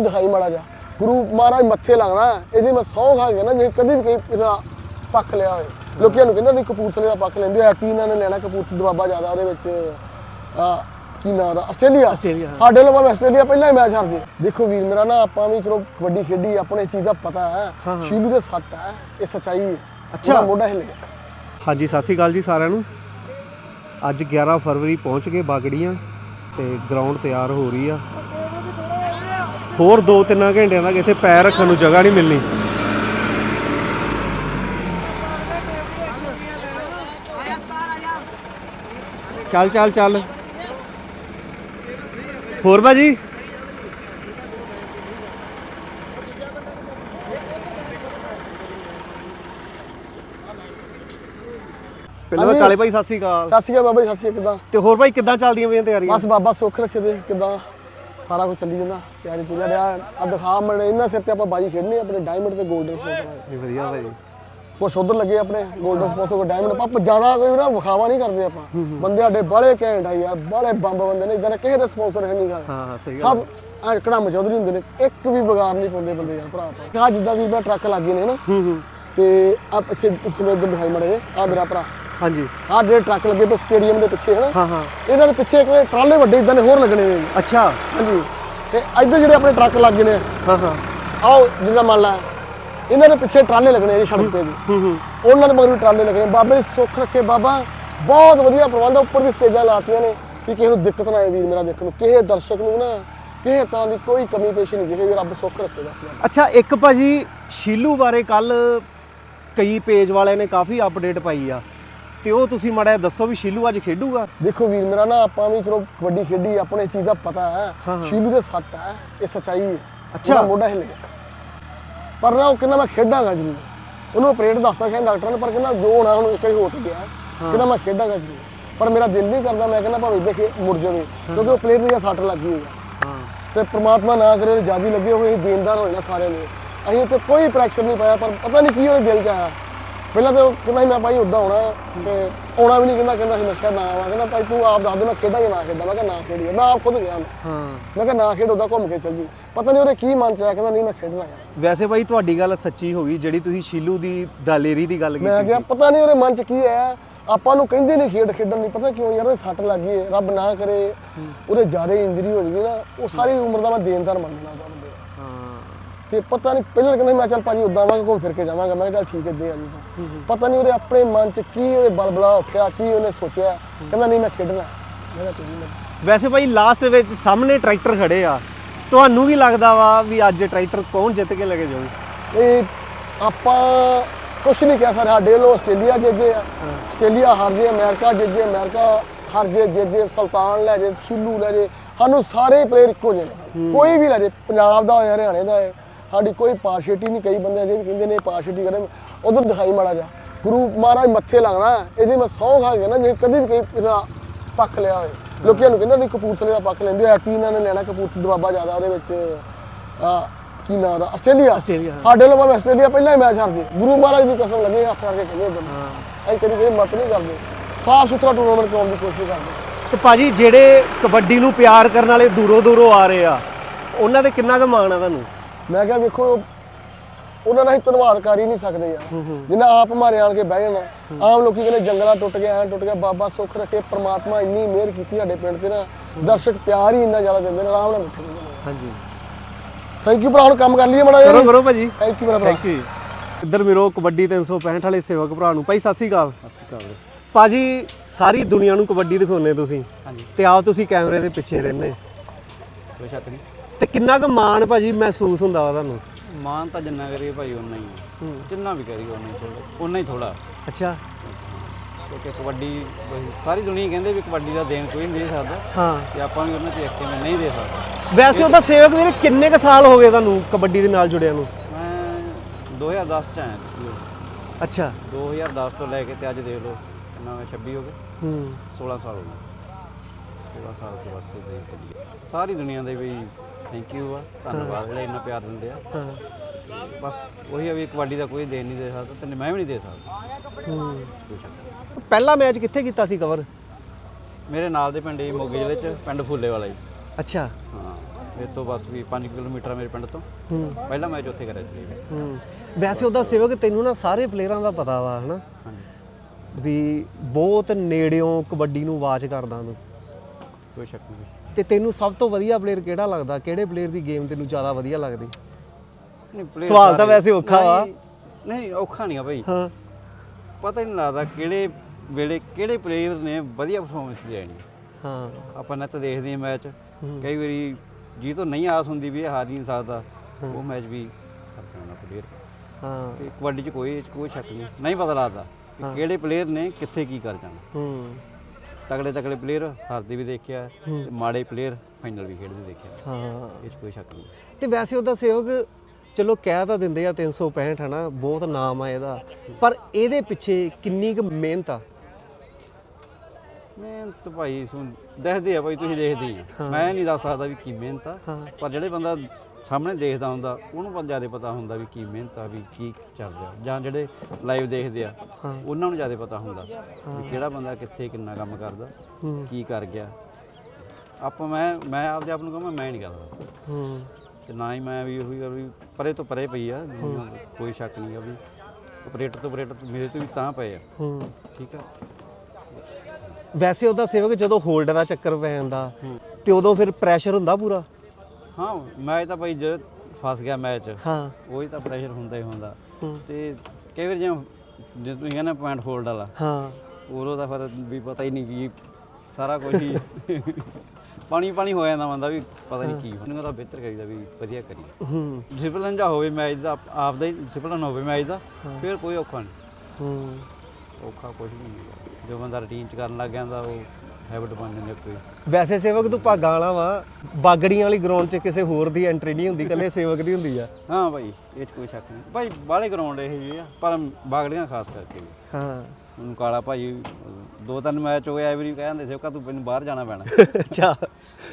ਦਿਖਾਈ ਮਾੜਾ ਜਾ ਗੁਰੂ ਮਹਾਰਾਜ ਮੱਥੇ ਲੱਗਦਾ ਇਹਦੀ ਮੈਂ ਸੌ ਖਾ ਕੇ ਨਾ ਜੇ ਕਦੀ ਵੀ ਕੋਈ ਪੱਖ ਲਿਆ ਹੋਏ ਲੋਕਾਂ ਨੂੰ ਕਹਿੰਦਾ ਨਹੀਂ ਕਪੂਰਥਲੇ ਦਾ ਪੱਖ ਲੈਂਦੇ ਐਤੀ ਇਹਨਾਂ ਨੇ ਲੈਣਾ ਕਪੂਰਥਲੇ ਦਬਾਬਾ ਜ਼ਿਆਦਾ ਉਹਦੇ ਵਿੱਚ ਆ ਕੀ ਨਾਂ ਦਾ ਆਸਟ੍ਰੇਲੀਆ? ਆਸਟ੍ਰੇਲੀਆ। ਸਾਡੇ ਲੋਕਾਂ ਨੂੰ ਆਸਟ੍ਰੇਲੀਆ ਪਹਿਲਾਂ ਹੀ ਮੈਚ ਹਾਰ ਜੇ ਦੇਖੋ ਵੀਰ ਮੇਰਾ ਨਾ ਆਪਾਂ ਵੀ ਚਲੋ ਕਬੱਡੀ ਖੇਡੀ ਆਪਣੇ ਚੀਜ਼ ਦਾ ਪਤਾ ਹੈ। ਸ਼ੀਲੂ ਦੇ ਸੱਟ ਹੈ ਇਹ ਸੱਚਾਈ ਹੈ। ਅੱਛਾ। ਮੋਢਾ ਹਿੱਲ ਗਿਆ। ਹਾਂਜੀ ਸਤਿ ਸ਼੍ਰੀ ਅਕਾਲ ਜੀ ਸਾਰਿਆਂ ਨੂੰ। ਅੱਜ 11 ਫਰਵਰੀ ਪਹੁੰਚ ਗਏ ਬਾਗੜੀਆਂ ਤੇ ਗਰਾਊਂਡ ਤਿਆਰ ਹੋ ਰਹੀ ਆ। ਹੋਰ 2-3 ਘੰਟਿਆਂ ਤੱਕ ਇੱਥੇ ਪੈਰ ਰੱਖਣ ਨੂੰ ਜਗ੍ਹਾ ਨਹੀਂ ਮਿਲਣੀ। ਚੱਲ ਚੱਲ ਚੱਲ। ਹੋਰ ਬਾਜੀ ਪਹਿਲਾਂ ਹਾਂਜੀ। ਕਾਲੇ ਭਾਈ ਸਤਿ ਸ਼੍ਰੀ ਅਕਾਲ। ਸਤਿ ਸ਼੍ਰੀ ਅਕਾਲ ਬਾਬਾ ਜੀ ਸਤਿ ਸ਼੍ਰੀ ਅਕਾਲ। ਕਿੱਦਾਂ? ਤੇ ਹੋਰ ਭਾਈ ਕਿੱਦਾਂ ਚੱਲਦੀਆਂ ਪਈਆਂ ਤਿਆਰੀਆਂ? ਬਸ ਬਾਬਾ ਸੁੱਖ ਰੱਖੇ ਦੇ ਕਿਦਾਂ? ਸਾਰਾ ਕੁਝ ਚੱਲੀ ਜਾਂਦਾ। ਪਿਆਰੀ ਚੀਜ਼ਾਂ ਰਿਹਾ ਆ ਦਿਖਾ ਮਣ ਇਹਨਾਂ ਸਿਰ ਤੇ ਆਪਾਂ ਬਾਜੀ ਖੇਡਣੀ ਆ, ਆਪਣੇ ਡਾਇਮੰਡ ਤੇ 골ਡਨ ਸਪਾਂਸਰ ਇਹ ਵਧੀਆ ਭਾਈ। ਕੁਛ ਉਧਰ ਲੱਗੇ ਆਪਣੇ 골ਡਨ ਸਪਾਂਸਰ ਕੋ ਡਾਇਮੰਡ ਆਪਾਂ ਜ਼ਿਆਦਾ ਕੋਈ ਨਾ ਵਿਖਾਵਾ ਨਹੀਂ ਕਰਦੇ ਆਪਾਂ। ਬੰਦੇ ਸਾਡੇ ਬਾਲੇ ਘੈਂਟ ਆ ਯਾਰ ਬਾਲੇ ਬੰਬ ਬੰਦੇ ਨੇ ਇਦਾਂ ਕਿਸੇ ਦਾ ਸਪਾਂਸਰ ਹੈ ਨਹੀਂ ਗਾ। ਹਾਂ ਹਾਂ ਸਹੀ ਗੱਲ ਸਭ ਆ ਕੜਮ ਚੌਧਰੀ ਹੁੰਦੇ ਨੇ ਇੱਕ ਵੀ ਬਗਾਰ ਨਹੀਂ ਪਾਉਂਦੇ ਬੰਦੇ ਯਾਰ ਭਰਾ ਆਪਾਂ। ਆ ਜਿੱਦਾਂ ਵੀ ਮੇਰਾ ਟਰੱਕ ਲੱਗੇ ਨੇ ਨਾ ਹੂੰ ਹੂੰ। ਤੇ ਆ ਪਿੱਛੇ ਪਿੱਛੇ ਮੇਰੇ ਇੱਧਰ ਦਿਖਾਈ ਮੜੇ ਆ ਮੇਰਾ ਭਰਾ। ਹਾਂਜੀ। ਆ ਜਿਹੜੇ ਟਰੱਕ ਲੱਗੇ ਪਏ ਸਟੇਡੀਅਮ ਦੇ ਪਿੱਛੇ ਹੈ ਨਾ ਹਾਂ ਹਾਂ। ਇਹਨਾਂ ਦੇ ਪਿੱਛੇ ਕੋਈ ਟਰਾਲੇ ਵੱਡੇ ਇਦਾਂ ਦੇ ਹੋਰ ਲੱਗਣੇ ਨੇ। ਅੱਛਾ। ਹਾਂਜੀ। ਤੇ ਇੱਧਰ ਜਿਹੜੇ ਆਪਣੇ ਟਰੱਕ ਲੱਗੇ ਨੇ ਹਾਂ ਹਾਂ। ਆਓ ਜਿੱਦਾਂ ਮੰਨ ਲਾ ਇਹਨਾਂ ਦੇ ਪਿੱਛੇ ਟਰਾਲੇ ਲੱਗਣੇ ਜੀ ਸੜਕ ਤੇ ਜੀ ਹੂੰ ਹੂੰ ਉਹਨਾਂ ਦੇ ਮਗਰ ਵੀ ਟਰਾਲੇ ਲੱਗਣੇ ਬਾਬੇ ਦੀ ਸੁੱਖ ਰੱਖੇ ਬਾਬਾ। ਬਹੁਤ ਵਧੀਆ ਪ੍ਰਬੰਧ ਆ ਉੱਪਰ ਵੀ ਸਟੇਜਾਂ ਲਾਤੀਆਂ ਨੇ ਕਿ ਕਿਸੇ ਨੂੰ ਦਿੱਕਤ ਨਾ ਆਏ ਵੀਰ ਮੇਰਾ ਦੇਖਣ ਨੂੰ। ਕਿਸੇ ਦਰਸ਼ਕ ਨੂੰ ਨਾ ਕਿਸੇ ਤਰ੍ਹਾਂ ਦੀ ਕੋਈ ਕਮੀ ਪੇਸ਼ੀ ਨਹੀਂ ਦਿਖੇਗੀ ਰੱਬ ਸੁੱਖ ਰੱਖੇ ਬਸ ਯਾਰ। ਅੱਛਾ ਇੱਕ ਭਾਜੀ ਸ਼ੀਲੂ ਬਾਰੇ ਕੱਲ ਕਈ ਪੇਜ ਵਾਲਿਆਂ ਨੇ ਕਾਫੀ ਅਪਡੇਟ ਪਾਈ ਆ। ਤੇ ਉਹ ਤੁਸੀਂ ਮਾੜਾ ਦੱਸੋ ਵੀ ਸ਼ੀਲੂ ਅੱਜ ਖੇਡੂਗਾ? ਦੇਖੋ ਵੀਰ ਮੇਰਾ ਨਾ ਆਪਾਂ ਵੀ ਚਲੋ ਕਬੱਡੀ ਖੇਡੀ ਆਪਣੇ ਚੀਜ਼ ਦਾ ਪਤਾ ਹੈ। ਸ਼ੀਲੂ ਦੇ ਸੱਟ ਹੈ ਇਹ ਸੱਚਾਈ ਹੈ। ਅੱਛਾ। ਮੋਢਾ ਹਿੱਲ ਗਿਆ। ਪਰ ਨਾ ਉਹ ਕਹਿੰਦਾ ਮੈਂ ਖੇਡਾਂਗਾ ਜ਼ਰੂਰ। ਉਹਨੂੰ ਆਪਰੇਟ ਦੱਸਤਾ ਸ਼ਾਇਦ ਡਾਕਟਰ ਨੇ ਪਰ ਕਹਿੰਦਾ ਜੋ ਹੋਣਾ ਹੁਣ ਇੱਕ ਵਾਰੀ ਹੋ ਤੇ ਗਿਆ। ਕਹਿੰਦਾ ਮੈਂ ਖੇਡਾਂਗਾ ਜ਼ਰੂਰ। ਪਰ ਮੇਰਾ ਦਿਲ ਨਹੀਂ ਕਰਦਾ ਮੈਂ ਕਹਿੰਦਾ ਭਾਵੇਂ ਇੱਥੇ ਖੇ ਮੁੜ ਜਾਵੇ ਕਿਉਂਕਿ ਉਹ ਪਲੇਅਰ ਦੀ ਸੱਟ ਲੱਗੀ ਹੋਈ ਹੈ। ਤੇ ਪ੍ਰਮਾਤਮਾ ਨਾ ਕਰੇ ਜਿਆਦੀ ਲੱਗੇ ਹੋਏ ਹੋਏ ਨਾ ਸਾਰਿਆਂ ਨੇ ਅਸੀਂ ਉੱਤੇ ਕੋਈ ਪ੍ਰੈਸ਼ਰ ਨਹੀਂ ਪਾਇਆ ਪਰ ਪਤਾ ਨਹੀਂ ਕੀ ਉਹਦੇ ਦਿਲ 'ਚ ਆਇਆ। ਪਹਿਲਾਂ ਤਾਂ ਉਹ ਕਹਿੰਦਾ ਸੀ ਮੈਂ ਭਾਈ ਉੱਦਾਂ ਆਉਣਾ ਤੇ ਆਉਣਾ ਵੀ ਨਹੀਂ ਕਹਿੰਦਾ ਕਹਿੰਦਾ ਸੀ ਮੈਂ ਸ਼ਾਇਦ ਨਾ ਆਵਾਂ ਕਹਿੰਦਾ ਭਾਈ ਤੂੰ ਆਪ ਦੱਸ ਦੇ ਮੈਂ ਜਾਂ ਨਾ ਖੇਡਾਂ ਮੈਂ ਕਿਹਾ ਨਾ ਖੇਡੀ ਮੈਂ ਆਪ ਖੁਦ ਗਿਆ। ਹਾਂ। ਮੈਂ ਕਿਹਾ ਨਾ ਖੇਡ ਉੱਦਾਂ ਘੁੰਮ ਕੇ ਚੱਲ ਜੀ। ਪਤਾ ਨਹੀਂ ਉਹਦੇ ਕੀ ਮਨ 'ਚ ਆਇਆ ਕਹਿੰਦਾ ਨਹੀਂ ਮੈਂ ਖੇਡਣਾ ਯਾਰ। ਵੈਸੇ ਭਾਈ ਤੁਹਾਡੀ ਗੱਲ ਸੱਚੀ ਹੋ ਗਈ ਜਿਹੜੀ ਤੁਸੀਂ ਸ਼ੀਲੂ ਦੀ ਦਲੇਰੀ ਦੀ ਗੱਲ ਮੈਂ ਕੀਤੀ ਕਿਹਾ ਪਤਾ ਨਹੀਂ ਉਹਦੇ ਮਨ 'ਚ ਕੀ ਹੈ ਆਪਾਂ ਨੂੰ ਕਹਿੰਦੇ ਨਹੀਂ ਖੇਡ ਖੇਡਣ ਨਹੀਂ ਪਤਾ ਕਿਉਂ ਯਾਰ ਉਹਦੇ ਸੱਟ ਲੱਗ ਹੈ ਰੱਬ ਨਾ ਕਰੇ। ਉਹਦੇ ਜ਼ਿਆਦਾ ਇੰਜਰੀ ਹੋ ਜੂਗੀ ਨਾ ਉਹ ਸਾਰੀ ਉਮਰ ਦਾ ਮੈਂ ਦੇਣਦਾਰ ਮੰਨਣਾ ਉਹਦਾ। ਤੇ ਪਤਾ ਨਹੀਂ ਪਹਿਲਾਂ ਕਹਿੰਦਾ ਮੈਂ ਚੱਲ ਭਾਜੀ ਉਦਾਂ ਆਵਾਂਗਾ ਘੁੰਮ ਫਿਰ ਕੇ ਜਾਵਾਂਗਾ। ਮੈਂ ਕਿਹਾ ਚੱਲ ਠੀਕ ਹੈ ਦੇ ਆ ਜੀ ਤੂੰ। ਪਤਾ ਨਹੀਂ ਉਹਦੇ ਆਪਣੇ ਮਨ 'ਚ ਕੀ ਉਹਦੇ ਬਲਬਲਾ ਉੱਠਿਆ ਕੀ ਉਹਨੇ ਸੋਚਿਆ। ਕਹਿੰਦਾ ਨਹੀਂ ਮੈਂ ਖੇਡਣਾ। ਮੈਂ ਕਿਹਾ ਤੂੰ ਨਹੀਂ ਵੈਸੇ ਭਾਈ ਲਾਸਟ ਵਿੱਚ ਸਾਹਮਣੇ ਟਰੈਕਟਰ ਖੜੇ ਆ। ਤੁਹਾਨੂੰ ਕੀ ਲੱਗਦਾ ਵਾ ਵੀ ਅੱਜ ਟਰੈਕਟਰ ਕੌਣ ਜਿੱਤ ਕੇ ਲੈ ਕੇ ਜਾਊ? ਇਹ ਆਪਾਂ ਕੁਛ ਨਹੀਂ ਕਹਿ ਸਕਦੇ। ਸਾਡੇ ਲੋ ਆਸਟ੍ਰੇਲੀਆ ਜੇ ਜੇ ਆਸਟ੍ਰੇਲੀਆ ਹਾਰ ਜੇ ਅਮਰੀਕਾ ਜੇ ਜੇ ਅਮਰੀਕਾ ਹਾਰ ਜੇ ਜੇ ਜੇ ਸੁਲਤਾਨ ਲੈ ਜੇ ਸ਼ਿੱਲੂ ਲੈ ਜੇ। ਸਾਨੂੰ ਸਾਰੇ ਪਲੇਅਰ ਇੱਕੋ ਜਿਹੇ ਕੋਈ ਵੀ ਲੈ ਜੇ ਪੰਜਾਬ ਦਾ ਹੋਇਆ ਹਰਿਆਣੇ ਦਾ ਹੈ ਸਾਡੀ ਕੋਈ ਪਾਰਸ਼ੇਟੀ ਨਹੀਂ ਕਈ ਬੰਦੇ ਅਜੇ ਵੀ ਕਹਿੰਦੇ ਨੇ ਪਾਰਸ਼ੇਟੀ ਕਰੇ ਉਧਰ ਦਿਖਾਈ ਮਾੜਾ ਜਾ ਗੁਰੂ ਮਹਾਰਾਜ ਮੱਥੇ ਲੱਗਦਾ ਇਹਦੀ ਮੈਂ ਸਹੁੰ ਖਾ ਕੇ ਨਾ ਜੇ ਕਦੀ ਵੀ ਕੋਈ ਪੱਖ ਲਿਆ ਹੋਏ ਲੋਕਾਂ ਨੂੰ ਕਹਿੰਦਾ ਨਹੀਂ ਕਪੂਰਥਲੇ ਦਾ ਪੱਖ ਲੈਂਦੇ ਐਤੀ ਇਹਨਾਂ ਨੇ ਲੈਣਾ ਕਪੂਰਥਲੇ ਦਬਾਬਾ ਜ਼ਿਆਦਾ ਉਹਦੇ ਵਿੱਚ ਆ ਕੀ ਨਾਂ ਦਾ ਆਸਟ੍ਰੇਲੀਆ? ਆਸਟ੍ਰੇਲੀਆ। ਸਾਡੇ ਲੋਕਾਂ ਆਸਟ੍ਰੇਲੀਆ ਪਹਿਲਾਂ ਹੀ ਮੈਚ ਹਾਰ ਜੇ ਗੁਰੂ ਮਹਾਰਾਜ ਦੀ ਕਸਮ ਲੱਗੇ ਹੱਥ ਕਰਕੇ ਕਹਿੰਦੇ ਉਦੋਂ ਅਸੀਂ ਕਦੀ ਕਦੀ ਮਤ ਨਹੀਂ ਕਰਦੇ। ਸਾਫ਼ ਸੁਥਰਾ ਟੂਰਨਾਮੈਂਟ ਕਰਾਉਣ ਦੀ ਕੋਸ਼ਿਸ਼ ਕਰਦੇ। ਤੇ ਭਾਜੀ ਜਿਹੜੇ ਕਬੱਡੀ ਨੂੰ ਪਿਆਰ ਕਰਨ ਵਾਲੇ ਦੂਰੋਂ ਦੂਰੋਂ ਆ ਰਹੇ ਆ ਉਹਨਾਂ ਦੇ ਕਿੰਨਾ ਕੁ ਮਾਣ ਆ ਤੁਹਾਨੂੰ? ਮੈਂ ਕਿਹਾ ਵੇਖੋ ਉਹਨਾਂ ਨਾਲ ਹੀ ਧੰਨਵਾਦ ਕਰ ਹੀ ਨਹੀਂ ਸਕਦੇ ਯਾਰ। ਜਿੰਨਾ ਆਪ ਮਾਰੇ ਆਣ ਕੇ ਬਹਿ ਜਾਣਾ। ਆਮ ਲੋਕੀ ਕਹਿੰਦੇ ਜੰਗਲਾ ਟੁੱਟ ਗਿਆ ਐ ਟੁੱਟ ਗਿਆ। ਬਾਬਾ ਸੁੱਖ ਰੱਖੇ ਪ੍ਰਮਾਤਮਾ ਇੰਨੀ ਮਿਹਰ ਕੀਤੀ ਸਾਡੇ ਪਿੰਡ ਤੇ ਨਾ। ਦਰਸ਼ਕ ਪਿਆਰ ਹੀ ਇੰਨਾ ਜ਼ਿਆਦਾ ਦਿੰਦੇ ਨੇ ਆਰਾਮ ਨਾਲ ਬੈਠੇ ਨੇ। ਹਾਂਜੀ। ਥੈਂਕ ਯੂ ਭਰਾ ਹੁਣ ਕੰਮ ਕਰ ਲਈਏ ਮੜਾ ਕਰੋ ਕਰੋ ਭਾਜੀ। ਥੈਂਕ ਯੂ ਮੇਰਾ ਭਰਾ। ਥੈਂਕ ਯੂ ਇੱਧਰ ਮਿਲੋ ਕਬੱਡੀ 365 ਵਾਲੇ ਸੇਵਕ ਭਰਾ ਨੂੰ। ਭਾਈ ਸਤਿ ਸ਼੍ਰੀ ਅਕਾਲ। ਸਤਿ ਸ਼੍ਰੀ ਅਕਾਲ। ਭਾਜੀ ਸਾਰੀ ਦੁਨੀਆ ਨੂੰ ਕਬੱਡੀ ਦਿਖਾਉਂਦੇ ਤੁਸੀਂ ਹਾਂਜੀ। ਤੇ ਆਪ ਤੁਸੀਂ ਕੈਮਰੇ ਦੇ ਪਿੱਛੇ ਰਹਿੰਦੇ। ਕੋਈ ਸ਼ੱਕ ਨਹੀਂ। ਤੇ ਕਿੰਨਾ ਕੁ ਮਾਣ ਭਾਜੀ ਮਹਿਸੂਸ ਹੁੰਦਾ ਵਾ ਤੁਹਾਨੂੰ? ਮਾਨ ਤਾਂ ਜਿੰਨਾ ਕਰੀਏ ਭਾਈ ਉਨਾ ਹੀ ਹੈ। ਜਿੰਨਾ ਵੀ ਕਰੀਏ ਉਨਾ ਹੀ ਥੋੜਾ ਉਨਾ ਹੀ ਥੋੜਾ ਅੱਛਾ। ਕਿਉਂਕਿ ਕਬੱਡੀ ਬਈ ਸਾਰੀ ਦੁਨੀਆ ਕਹਿੰਦੇ ਵੀ ਕਬੱਡੀ ਦਾ ਦੇਣ ਕੋਈ ਨਹੀਂ ਦੇ ਸਕਦਾ। ਹਾਂ। ਤੇ ਆਪਾਂ ਵੀ ਉਹਨਾਂ 'ਚ ਇੱਕ ਕਿਵੇਂ ਨਹੀਂ ਦੇ ਸਕਦੇ। ਵੈਸੇ ਉਹਦਾ ਸੇਵਕ ਵੀਰੇ ਕਿੰਨੇ ਕ ਸਾਲ ਹੋ ਗਏ ਤੁਹਾਨੂੰ ਕਬੱਡੀ ਦੇ ਨਾਲ ਜੁੜਿਆ ਨੂੰ? ਮੈਂ 2010 ਚ ਆਇਆ ਅੱਛਾ। 2010 ਤੋਂ ਲੈ ਕੇ ਤੇ ਅੱਜ ਦੇਖ ਲਓ ਕਿੰਨਾ ਹੋਇਆ 26 ਹੋ ਗਏ। ਹੂੰ। 16 ਸਾਲ ਹੋ ਗਏ। 16 ਸਾਲ ਤੋਂ ਵਾਸਤੇ ਦੇ ਚੱਲੀਏ ਸਾਰੀ ਦੁਨੀਆ ਦੇ ਵੀ ਥੈਂਕ ਯੂ ਆ। ਧੰਨਵਾਦ ਜਿਹੜੇ ਇੰਨਾ ਪਿਆਰ ਦਿੰਦੇ ਆ। ਹਾਂ। ਬਸ ਉਹੀ ਆ ਵੀ ਕਬੱਡੀ ਦਾ ਕੋਈ ਦੇਣ ਨਹੀਂ ਦੇ ਸਕਦਾ ਤੇ ਮੈਂ ਵੀ ਨਹੀਂ ਦੇ ਸਕਦਾ। ਹੂੰ। ਪਹਿਲਾ ਮੈਚ ਕਿੱਥੇ ਕੀਤਾ ਸੀ ਕਵਰ? ਮੇਰੇ ਨਾਲ ਦੇ ਪਿੰਡ ਜੀ ਮੋਗੇ ਜ਼ਿਲ੍ਹੇ ਚ ਪਿੰਡ ਫੂਲੇ ਵਾਲਾ ਜੀ। ਅੱਛਾ। ਹਾਂ ਇਹ ਤੋਂ ਬਸ ਵੀ 5 ਕਿਲੋਮੀਟਰ ਮੇਰੇ ਪਿੰਡ ਤੋਂ। ਹੂੰ। ਪਹਿਲਾ ਮੈਚ ਉੱਥੇ ਕਰਿਆ ਸੀ। ਹੂੰ। ਵੈਸੇ ਉਹਦਾ ਸੇਵਕ ਤੈਨੂੰ ਨਾ ਸਾਰੇ ਪਲੇਅਰਾਂ ਦਾ ਪਤਾ ਵਾ ਹਨਾ? ਵੀ ਬਹੁਤ ਨੇੜਿਓਂ ਕਬੱਡੀ ਨੂੰ ਵਾਚ ਕਰਦਾ ਤੂੰ। ਕੋਈ ਸ਼ੱਕ ਨਹੀਂ। ਤੇ ਤੈਨੂੰ ਸਭ ਤੋਂ ਵਧੀਆ ਪਲੇਅਰ ਕਿਹੜਾ ਲੱਗਦਾ? ਕਿਹੜੇ ਪਲੇਅਰ ਦੀ ਗੇਮ ਤੈਨੂੰ ਜ਼ਿਆਦਾ ਵਧੀਆ ਲੱਗਦੀ? ਨਹੀਂ player ਸਵਾਲ ਤਾਂ ਸਾਰੇ- ਵੈਸੇ ਔਖਾ ਵਾ। ਨਹੀਂ, ਨਹੀਂ ਔਖਾ ਨਹੀਂ ਆ ਭਾਈ ਹਾਂ। ਪਤਾ ਹੀ ਨਹੀਂ ਲੱਗਦਾ ਕਿਹੜੇ ਵੇਲੇ ਕਿਹੜੇ ਪਲੇਅਰ ਨੇ ਵਧੀਆ ਪਰਫਾਰਮੈਂਸ ਦੇਣੀ ਹਾਂ। ਆਪਾਂ ਨੈਟ ਦੇਖਦੇ ਹਾਂ ਮੈਚ ਹੂੰ। ਕਈ ਵਾਰੀ ਜੀ ਤੋਂ ਨਹੀਂ ਆਸ ਹੁੰਦੀ ਵੀ ਇਹ ਹਾਰ ਨਹੀਂ ਸਕਦਾ। ਉਹ ਮੈਚ ਵੀ ਪਲੇਅਰ ਹਾਂ। ਤੇ ਕਬੱਡੀ 'ਚ ਕੋਈ ਕੋਈ ਸ਼ੱਕ ਨਹੀਂ। ਨਹੀਂ ਪਤਾ ਲੱਗਦਾ ਕਿ ਕਿਹੜੇ ਪਲੇਅਰ ਨੇ ਕਿੱਥੇ ਕੀ ਕਰ ਜਾਣਾ। ਹੂੰ। ਤਗੜੇ ਤਗੜੇ ਪਲੇਅਰ ਹਾਰਦੇ ਵੀ ਦੇਖਿਆ। ਤੇ ਮਾੜੇ ਪਲੇਅਰ ਫਾਈਨਲ ਵੀ ਖੇਡਦੇ ਦੇਖਿਆ ਹਾਂ। ਇਹ 'ਚ ਕੋਈ ਸ਼ੱਕ ਨਹੀਂ। ਤੇ ਵੈਸੇ ਉਹਦਾ ਸੇਵਕ ਚਲੋ ਕਹਿ ਤਾਂ ਦਿੰਦੇ ਆ 365 ਹਨਾ ਬਹੁਤ ਨਾਮ ਆ ਇਹਦਾ। ਪਰ ਇਹਦੇ ਪਿੱਛੇ ਕਿੰਨੀ ਕੁ ਮਿਹਨਤ ਆ? ਮਿਹਨਤ ਭਾਈ ਸੁਣ ਦੇਖਦੇ ਆ ਭਾਈ ਤੁਸੀਂ ਦੇਖਦੇ ਹੀ ਆ। ਮੈਂ ਨਹੀਂ ਦੱਸ ਸਕਦਾ ਵੀ ਕੀ ਮਿਹਨਤ ਆ। ਪਰ ਜਿਹੜੇ ਬੰਦਾ ਸਾਹਮਣੇ ਦੇਖਦਾ ਹੁੰਦਾ ਉਹਨੂੰ ਪਰ ਜ਼ਿਆਦਾ ਪਤਾ ਹੁੰਦਾ ਵੀ ਕੀ ਮਿਹਨਤ ਆ ਵੀ ਕੀ ਚੱਲ ਰਿਹਾ ਜਾਂ ਜਿਹੜੇ ਲਾਈਵ ਦੇਖਦੇ ਆ ਉਹਨਾਂ ਨੂੰ ਜ਼ਿਆਦਾ ਪਤਾ ਹੁੰਦਾ ਵੀ ਕਿਹੜਾ ਬੰਦਾ ਕਿੱਥੇ ਕਿੰਨਾ ਕੰਮ ਕਰਦਾ ਕੀ ਕਰ ਗਿਆ। ਆਪਾਂ ਮੈਂ ਮੈਂ ਆਪਦੇ ਆਪ ਨੂੰ ਕਹਾਂ ਮੈਂ ਨਹੀਂ ਕਰਦਾ। ਹੂੰ। ਤੇ ਨਾ ਹੀ ਮੈਂ ਵੀ ਉਹੀ ਗੱਲ ਵੀ ਪਰੇ ਤੋਂ ਪਰੇ ਪਈ ਆ ਕੋਈ ਸ਼ੱਕ ਨਹੀਂ ਆ ਵੀ ਆਪਰੇਟਰ ਤੋਂ ਆਪਰੇਟਰ ਮੇਰੇ ਤੋਂ ਵੀ ਤਾਂ ਪਏ ਆ। ਹੂੰ। ਠੀਕ ਆ? ਵੈਸੇ ਉਹਦਾ ਸੇਵਕ ਜਦੋਂ ਹੋਲਡ ਦਾ ਚੱਕਰ ਪੈ ਜਾਂਦਾ ਤੇ ਉਦੋਂ ਫਿਰ ਪ੍ਰੈਸ਼ਰ ਹੁੰਦਾ ਪੂਰਾ? ਹਾਂ ਮੈਚ ਤਾਂ ਭਾਈ ਜੇ ਫਸ ਗਿਆ ਮੈਚ। ਹਾਂ। ਉਹੀ ਤਾਂ ਪ੍ਰੈਸ਼ਰ ਹੁੰਦਾ ਹੀ ਹੁੰਦਾ। ਹੂੰ। ਤੇ ਕਈ ਵਾਰ ਜਿਵੇਂ ਜੇ ਤੁਸੀਂ ਕਹਿੰਦੇ ਪੁਆਇੰਟ ਹੋਲਡ ਵਾਲਾ। ਹਾਂ। ਉਦੋਂ ਤਾਂ ਫਿਰ ਵੀ ਪਤਾ ਹੀ ਨਹੀਂ ਕੀ ਸਾਰਾ ਕੁਝ ਹੀ ਪਾਣੀ ਪਾਣੀ ਹੋ ਜਾਂਦਾ ਬੰਦਾ ਵੀ ਪਤਾ ਨਹੀਂ ਕੀ। ਮੈਨੂੰ ਤਾਂ ਬਿਹਤਰ ਕਰੀਦਾ ਵੀ ਵਧੀਆ ਕਰੀਏ। ਹੂੰ। ਡਿਸਪਲਿਨ ਜਾ ਹੋਵੇ ਮੈਚ ਦਾ ਆਪ ਦਾ ਹੀ ਡਿਸਪਲਿਨ ਹੋਵੇ ਮੈਚ ਦਾ ਫਿਰ ਕੋਈ ਔਖਾ ਨਹੀਂ। ਹੂੰ। ਔਖਾ ਕੁਝ ਨਹੀਂ। ਜੋ ਬੰਦਾ ਰੁਟੀਨ ਚ ਕਰਨ ਲੱਗ ਜਾਂਦਾ ਉਹ ਹੈਬਿਟ ਬਣ ਜਾਂਦੀ ਕੋਈ। ਵੈਸੇ ਸੇਵਕ ਤੂੰ ਭਾਗਾਂ ਵਾਲਾ ਵਾ ਬਾਗੜੀਆਂ ਵਾਲੀ ਗਰਾਊਂਡ 'ਚ ਕਿਸੇ ਹੋਰ ਦੀ ਐਂਟਰੀ ਨਹੀਂ ਹੁੰਦੀ ਕੱਲੇ ਸੇਵਕ ਦੀ ਹੁੰਦੀ ਆ। ਹਾਂ ਭਾਈ ਇਹ 'ਚ ਕੋਈ ਸ਼ੱਕ ਨਹੀਂ। ਭਾਈ ਬਾਹਲੇ ਗਰਾਊਂਡ ਇਹ ਜਿਹੇ ਆ ਪਰ ਬਾਗੜੀਆਂ ਖਾਸ ਕਰਕੇ ਹਾਂ। ਉਹਨੂੰ ਕਾਲਾ ਭਾਈ ਦੋ ਤਿੰਨ ਮੈਚ ਹੋ ਗਏ ਐਵਰੀ ਕਹਿੰਦੇ ਸੀ ਕਿ ਤੂੰ ਮੈਨੂੰ ਬਾਹਰ ਜਾਣਾ ਪੈਣਾ। ਅੱਛਾ।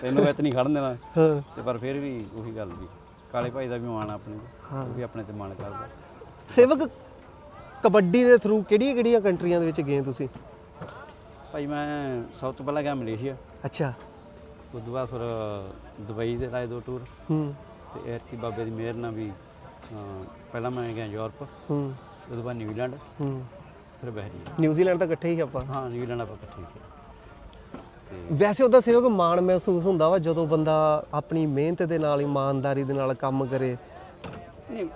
ਤੈਨੂੰ ਇੱਥੇ ਨਹੀਂ ਖੜਨ ਦੇਣਾ। ਹਾਂ। ਤੇ ਪਰ ਫਿਰ ਵੀ ਉਹੀ ਗੱਲ ਵੀ ਕਾਲੇ ਭਾਈ ਦਾ ਵੀ ਮਾਣ ਆ ਆਪਣੇ ਤੇ, ਹਾਂ। ਉਹ ਵੀ ਆਪਣੇ ਤੇ ਮਾਣ ਕਰਦਾ। ਸੇਵਕ ਕਬੱਡੀ ਦੇ ਥਰੂ ਕਿਹੜੀਆਂ ਕਿਹੜੀਆਂ ਕੰਟਰੀਆਂ ਦੇ ਵਿੱਚ ਗਏ ਤੁਸੀਂ? ਭਾਈ ਮੈਂ ਸਭ ਤੋਂ ਪਹਿਲਾਂ ਗਿਆ ਮਲੇਸ਼ੀਆ। ਅੱਛਾ। ਉਸ ਤੋਂ ਬਾਅਦ ਫਿਰ ਦੁਬਈ ਦੇ ਲਾਏ ਦੋ ਟੂਰ ਹੂੰ। ਤੇ ਐਰ ਕੀ ਬਾਬੇ ਦੀ ਮਿਹਰ ਨਾਲ ਵੀ ਪਹਿਲਾਂ ਮੈਂ ਗਿਆ ਯੂਰਪ। ਹੂੰ। ਉਸ ਤੋਂ ਬਾਅਦ ਨਿਊਜ਼ੀਲੈਂਡ। ਹੂੰ। ਫਿਰ ਬਹਿਰੀਨ ਨਿਊਜ਼ੀਲੈਂਡ ਤਾਂ ਇਕੱਠੇ ਹੀ ਆਪਾਂ। ਹਾਂ ਨਿਊਜ਼ੀਲੈਂਡ ਆਪਾਂ ਇਕੱਠੇ ਸੀ। ਵੈਸੇ ਉਹਦਾ ਸੇਵਕ ਮਾਣ ਮਹਿਸੂਸ ਹੁੰਦਾ ਵਾ ਜਦੋਂ ਬੰਦਾ ਆਪਣੀ ਮਿਹਨਤ ਦੇ ਨਾਲ ਇਮਾਨਦਾਰੀ ਦੇ ਨਾਲ ਕੰਮ ਕਰੇ। ਨਹੀਂ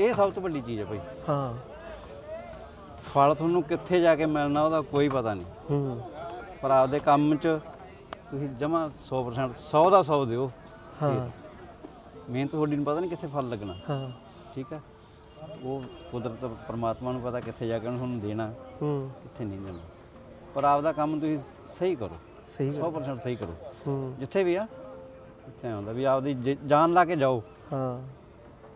ਇਹ ਸਭ ਤੋਂ ਵੱਡੀ ਚੀਜ਼ ਹੈ ਭਾਈ। ਹਾਂ। ਫਲ ਤੁਹਾਨੂੰ ਕਿੱਥੇ ਜਾ ਕੇ ਮਿਲਣਾ ਉਹਦਾ ਕੋਈ ਪਤਾ ਨਹੀਂ। ਹੂੰ। ਪਰ ਆਪਦੇ ਕੰਮ 'ਚ ਤੁਸੀਂ ਜਮਾ 100% 100 ਦਾ 100 ਦਿਓ। ਹਾਂ। ਮਿਹਨਤ ਤੁਹਾਡੀ ਨੂੰ ਪਤਾ ਨਹੀਂ ਕਿੱਥੇ ਫਲ ਲੱਗਣਾ। ਹਾਂ। ਠੀਕ ਹੈ ਉਹ ਕੁਦਰਤ ਪਰਮਾਤਮਾ ਨੂੰ ਪਤਾ ਕਿੱਥੇ ਜਾ ਕੇ ਉਹਨੂੰ ਦੇਣਾ ਹੂੰ। ਕਿੱਥੇ ਨਹੀਂ ਦੇਣਾ। ਪਰ ਆਪਦਾ ਕੰਮ ਤੁਸੀਂ ਸਹੀ ਕਰੋ। ਸਹੀ ਗੱਲ। 100% ਸਹੀ ਕਰੋ। ਹੂੰ। ਜਿੱਥੇ ਵੀ ਆ ਇੱਥੇ ਆਉਂਦਾ ਵੀ ਆਪਦੀ ਜ- ਜਾਨ ਲਾ ਕੇ ਜਾਓ। ਹਾਂ।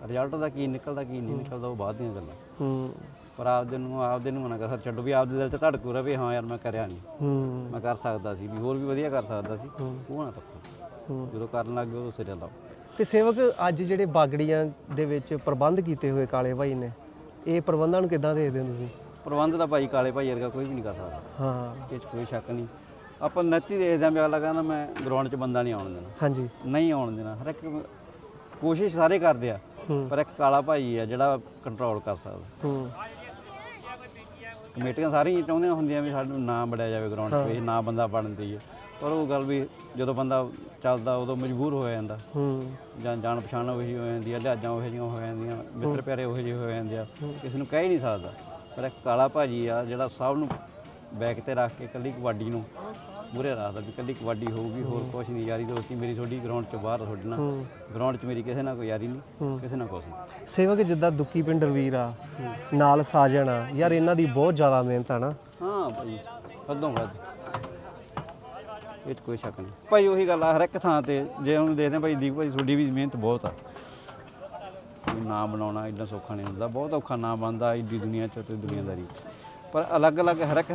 ਰਿਜ਼ਲਟ ਦਾ ਕੀ ਨਿਕਲਦਾ ਕੀ ਨਹੀਂ ਨਿਕਲਦਾ ਉਹ ਬਾਅਦ ਦੀਆਂ ਗੱਲਾਂ। ਹੂੰ। ਪਰ ਆਪਦੇ ਨੂੰ ਆਪਦੇ ਨੂੰ ਮਨਾ ਕਰ ਛੱਡੋ ਵੀ ਆਪਦੇ ਦਿਲ 'ਚ ਧੜਕੂ ਰਵੇ ਹਾਂ ਯਾਰ ਮੈਂ ਕਰਿਆ ਨਹੀਂ ਹੂੰ। ਮੈਂ ਕਰ ਸਕਦਾ ਸੀ ਵੀ ਹੋਰ ਵੀ ਵਧੀਆ ਕਰ ਸਕਦਾ ਸੀ। ਉਹ ਨਾ ਰੱਖੋ ਜਦੋਂ ਕਰਨ ਲੱਗ ਗਏ ਉਹ ਸਿਰੇ ਲਾਓ। ਤੇ ਸੇਵਕ ਅੱਜ ਜਿਹੜੇ ਬਾਗੜੀਆਂ ਦੇ ਵਿੱਚ ਪ੍ਰਬੰਧ ਕੀਤੇ ਹੋਏ ਕਾਲੇ ਭਾਈ ਨੇ ਇਹ ਪ੍ਰਬੰਧਾਂ ਨੂੰ ਕਿੱਦਾਂ ਦੇਖਦੇ ਹੋ ਤੁਸੀਂ? ਪ੍ਰਬੰਧ ਦਾ ਭਾਈ ਕਾਲੇ ਭਾਈ ਵਰਗਾ ਕੋਈ ਵੀ ਨਹੀਂ ਕਰ ਸਕਦਾ। ਹਾਂ। ਇਹ 'ਚ ਕੋਈ ਸ਼ੱਕ ਨਹੀਂ। ਆਪਾਂ ਨੱਤੀ ਦੇਖਦੇ ਆਂ ਵੀ ਅਗਲਾ ਕਹਿੰਦਾ ਮੈਂ ਗਰਾਊਂਡ 'ਚ ਬੰਦਾ ਨਹੀਂ ਆਉਣ ਦੇਣਾ। ਹਾਂਜੀ। ਨਹੀਂ ਆਉਣ ਦੇਣਾ। ਹਰ ਇੱਕ ਕੋਸ਼ਿਸ਼ ਸਾਰੇ ਕਰਦੇ ਆ। ਪਰ ਇੱਕ ਕਾਲਾ ਭਾਈ ਆ ਜਿਹੜਾ ਕੰਟਰੋਲ ਕਰ ਸਕਦਾ। ਹੂੰ। ਕਮੇਟੀਆਂ ਸਾਰੀਆਂ ਚਾਹੁੰਦੀਆਂ ਹੁੰਦੀਆਂ ਵੀ ਸਾਨੂੰ ਨਾਮ ਬੜਿਆ ਜਾਵੇ ਗਰਾਊਂਡ ਵੀ ਨਾ ਬੰਦਾ ਬਣਨ ਦਈਏ ਪਰ ਉਹ ਗੱਲ ਵੀ ਜਦੋਂ ਬੰਦਾ ਚੱਲਦਾ ਉਦੋਂ ਮਜਬੂਰ ਹੋ ਜਾਂਦਾ। ਹੂੰ। ਜਾਂ ਜਾਣ ਪਛਾਣ ਉਹ ਜਿਹੀ ਹੋ ਜਾਂਦੀ ਆ ਲਿਹਾਜ਼ਾਂ ਉਹ ਜਿਹੀਆਂ ਹੋ ਜਾਂਦੀਆਂ ਮਿੱਤਰ ਪਿਆਰੇ ਉਹ ਜਿਹੇ ਹੋ ਜਾਂਦੇ ਆ। ਕਿਸੇ ਨੂੰ ਕਹਿ ਹੀ ਨਹੀਂ ਸਕਦਾ। ਪਰ ਇੱਕ ਕਾਲਾ ਭਾਜੀ ਆ ਜਿਹੜਾ ਸਭ ਨੂੰ ਬੈਕ ਤੇ ਰੱਖ ਕੇ ਕੱਲੀ ਕਬੱਡੀ ਨੂੰ ਮੂਹਰੇ ਰੱਖਦਾ ਵੀ ਕੱਲੀ ਕਬੱਡੀ ਹੋਊਗੀ ਹੋਰ ਕੁਝ ਨਹੀਂ ਯਾਰੀ ਦੋਸਤੀ ਮੇਰੀ ਤੁਹਾਡੀ ਗਰਾਊਂਡ 'ਚ ਬਾਹਰ ਤੁਹਾਡੇ ਨਾਲ। ਗਰਾਊਂਡ 'ਚ ਮੇਰੀ ਕਿਸੇ ਨਾਲ ਕੋਈ ਯਾਰੀ। ਨਹੀਂ ਕਿਸੇ ਨਾਲ ਨਹੀਂ। ਸੇਵਕ ਜਿੱਦਾਂ ਦੁੱਕੀ ਪਿੰਡਰ ਵੀਰ ਆ ਨਾਲ ਸਾਜਣ ਆ ਯਾਰ ਇਹਨਾਂ ਦੀ ਬਹੁਤ ਜ਼ਿਆਦਾ ਮਿਹਨਤ ਆ ਨਾ। ਹਾਂ ਭਾਈ ਹੱਦੋਂ ਵੱਧ। ਇਹ 'ਚ ਕੋਈ ਸ਼ੱਕ ਨਹੀਂ। ਭਾਈ ਉਹੀ ਗੱਲ ਆ ਹਰ ਇੱਕ ਥਾਂ ਤੇ ਜੇ ਉਹਨੂੰ ਦੇਖਦੇ ਭਾਈ ਦੀਪ ਭਾਈ ਤੁਹਾਡੀ ਵੀ ਮਿਹਨਤ ਬਹੁਤ ਆ। ਨਾਮ ਬਣਾਉਣਾ ਇੰਨਾ ਸੌਖਾ ਨਹੀਂ ਹੁੰਦਾ ਬਹੁਤ ਔਖਾ ਨਾਮ ਬਣਦਾ ਏਡੀ ਦੁਨੀਆ 'ਚ ਤੇ ਦੁਨੀਆਦਾਰੀ 'ਚ। ਪਰ ਅਲੱਗ-ਅਲੱਗ ਹਰ ਇੱਕ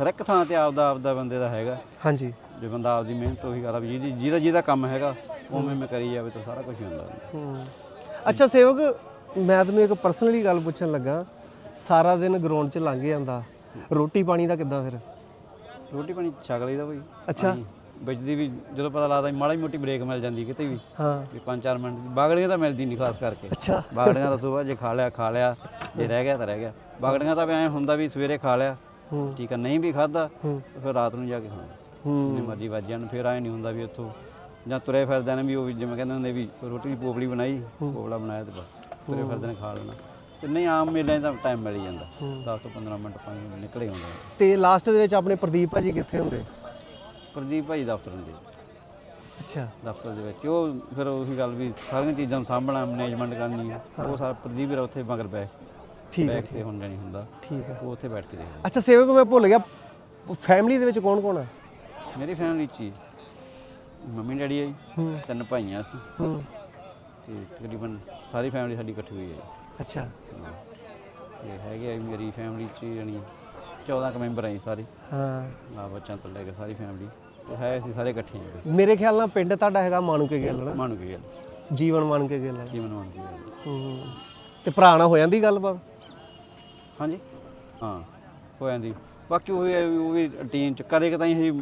ਹਰ ਇੱਕ ਥਾਂ ਤੇ ਆਪਦਾ ਆਪਦਾ ਬੰਦੇ ਦਾ ਹੈਗਾ। ਹਾਂਜੀ। ਜੇ ਬੰਦਾ ਆਪਦੀ ਮਿਹਨਤ ਉਹੀ ਕਰਦਾ ਵੀ ਜਿਹਦੀ ਜਿਹਦਾ ਜਿਹਦਾ ਕੰਮ ਹੈਗਾ ਉਵੇਂ ਮੈਂ ਕਰੀ ਜਾਵੇ ਤਾਂ ਸਾਰਾ ਕੁਝ ਹੁੰਦਾ। ਹੂੰ। ਅੱਛਾ ਸੇਵਕ ਮੈਂ ਤੈਨੂੰ ਇੱਕ ਪਰਸਨਲੀ ਗੱਲ ਪੁੱਛਣ ਲੱਗਾ। ਸਾਰਾ ਦਿਨ ਗਰਾਊਂਡ 'ਚ ਲੰਘ ਜਾਂਦਾ। ਰੋਟੀ ਪਾਣੀ ਦਾ ਕਿੱਦਾਂ ਫਿਰ? ਰੋਟੀ ਪਾਣੀ ਛਕ ਲਈਦਾ ਭਾਈ ਅੱਛਾ। ਪਾਣੀ- ਵਿੱਚ ਦੀ ਵੀ ਜਦੋਂ ਪਤਾ ਲੱਗਦਾ ਮਾੜੀ ਮੋਟੀ ਬ੍ਰੇਕ ਮਿਲ ਜਾਂਦੀ ਕਿਤੇ ਵੀ ਹਾਂ। ਵੀ 5-4 ਮਿੰਟ ਦੀ ਬਾਗੜੀਆਂ ਤਾਂ ਮਿਲਦੀ ਨਹੀਂ ਖਾਸ ਕਰਕੇ। ਅੱਛਾ। ਬਾਗੜੀਆਂ ਤਾਂ ਸਵੇਰ ਜੇ ਖਾ ਲਿਆ ਖਾ ਲਿਆ ਜੇ ਰਹਿ ਗਿਆ ਤਾਂ ਰਹਿ ਗਿਆ। ਬਾਗੜੀਆਂ ਤਾਂ ਵੀ ਐਂ ਹੁੰਦਾ ਵੀ ਸਵੇਰੇ ਖਾ ਲਿਆ ਹੂੰ। ਠੀਕ ਆ ਨਹੀਂ ਵੀ ਖਾਦਾ ਹੂੰ। ਫਿਰ ਰਾਤ ਨੂੰ ਜਾ ਕੇ ਖਾਣਾ। ਹੂੰ। ਮਰਜ਼ੀ ਵੱਜ ਜਾਣ ਫਿਰ ਐਂ ਨਹੀਂ ਹੁੰਦਾ ਵੀ ਉੱਥੋਂ ਜਾਂ ਤੁਰੇ ਫਿਰਦੇ ਨੇ ਵੀ ਉਹ ਜਿਵੇਂ ਕਹਿੰਦੇ ਹੁੰਦੇ ਵੀ ਰੋਟੀ ਦੀ ਬਣਾਈ ਪੋਪਲਾ ਬਣਾਇਆ ਤੇ ਬਸ ਤੁਰੇ ਫਿਰਦੇ ਨੇ ਖਾ ਲੈਣਾ। ਤੇ ਨਹੀਂ ਆਮ ਮੇਲੇ ਦਾ ਟਾਈਮ ਮਿਲ ਜਾਂਦਾ। 10 ਤੋਂ 15 ਮਿੰਟ ਮਿੰਟ ਨਿਕਲੇ ਹੁੰਦੇ ਤੇ ਲਾਸਟ ਦੇ ਵਿੱਚ ਆਪਣੇ ਪ੍ਰਦੀਪ ਭਾਜੀ ਕਿੱਥੇ ਹੁੰਦੇ? ਪ੍ਰਦੀਪ ਭਾਈ ਦਫ਼ਤਰ ਹੁੰਦੇ ਅੱਛਾ। ਦਫ਼ਤਰ ਦੇ ਵਿੱਚ। ਉਹ ਫਿਰ ਉਹੀ ਗੱਲ ਵੀ ਸਾਰੀਆਂ ਚੀਜ਼ਾਂ ਨੂੰ ਸਾਂਭਣਾ ਮੈਨੇਜਮੈਂਟ ਕਰਨੀ ਆ। ਉਹ ਸਾਰਾ ਪ੍ਰਦੀਪ ਵੀਰ ਉੱਥੇ ਮਗਰ ਬੈਠ ਠੀਕ ਹੈ ਤੇ ਹੁਣ ਜਾਣੀ ਹੁੰਦਾ ਠੀਕ ਹੈ ਉਹ ਉੱਥੇ ਬੈਠ ਕੇ ਦੇਖਦਾ। ਅੱਛਾ ਸੇਵਕ ਮੈਂ ਭੁੱਲ ਗਿਆ। ਫੈਮਿਲੀ ਦੇ ਵਿੱਚ ਕੌਣ ਕੌਣ ਹੈ ਮੇਰੀ ਫੈਮਿਲੀ ਚ ਮੰਮੀ ਡੈਡੀ ਆ ਜੀ ਤਿੰਨ ਭਾਈਆਂ ਸੀ। ਤੇ ਤਕਰੀਬਨ ਸਾਰੀ ਫੈਮਿਲੀ ਸਾਡੀ ਇਕੱਠੀ ਹੋਈ ਹੈ ਅੱਛਾ। ਹਾਂ। ਤੇ ਹੈਗੇ ਆ ਮੇਰੀ ਫੈਮਿਲੀ ਚ ਜਾਣੀ 14 ਕੁ ਮੈਂਬਰ ਆ ਜੀ ਸਾਰੇ। ਹਾਂ। ਮਾਂ ਬੱਚਿਆਂ ਤੋਂ ਲੈ ਕੇ ਸਾਰੀ ਫੈਮਿਲੀ। ਹੈ ਅਸੀਂ ਸਾਰੇ ਇਕੱਠੇ ਹਾਂ। ਮੇਰੇ ਖਿਆਲ ਨਾਲ ਪਿੰਡ ਤੁਹਾਡਾ ਹੈਗਾ ਮਾਣੂ ਕੇ ਗਿੱਲ ਨਾ? ਮਾਨੂ ਕੀ ਗੱਲ। ਜੀਵਨ ਮਾਣੂ ਕੇ ਗਿੱਲ। ਜੀਵਨ ਮਾਨੂ ਕੀ ਗੱਲ। ਹੂੰ ਤੇ ਭਰਾ ਨਾਲ ਹੋ ਜਾਂਦੀ ਗੱਲਬਾਤ? ਹਾਂਜੀ? ਹਾਂ ਹੋ ਜਾਂਦੀ। ਬਾਕੀ ਉਹ ਵੀ ਉਹ ਵੀ ਟੀਮ ਚ ਕਦੇ ਕਦਾਈ ਅਸੀਂ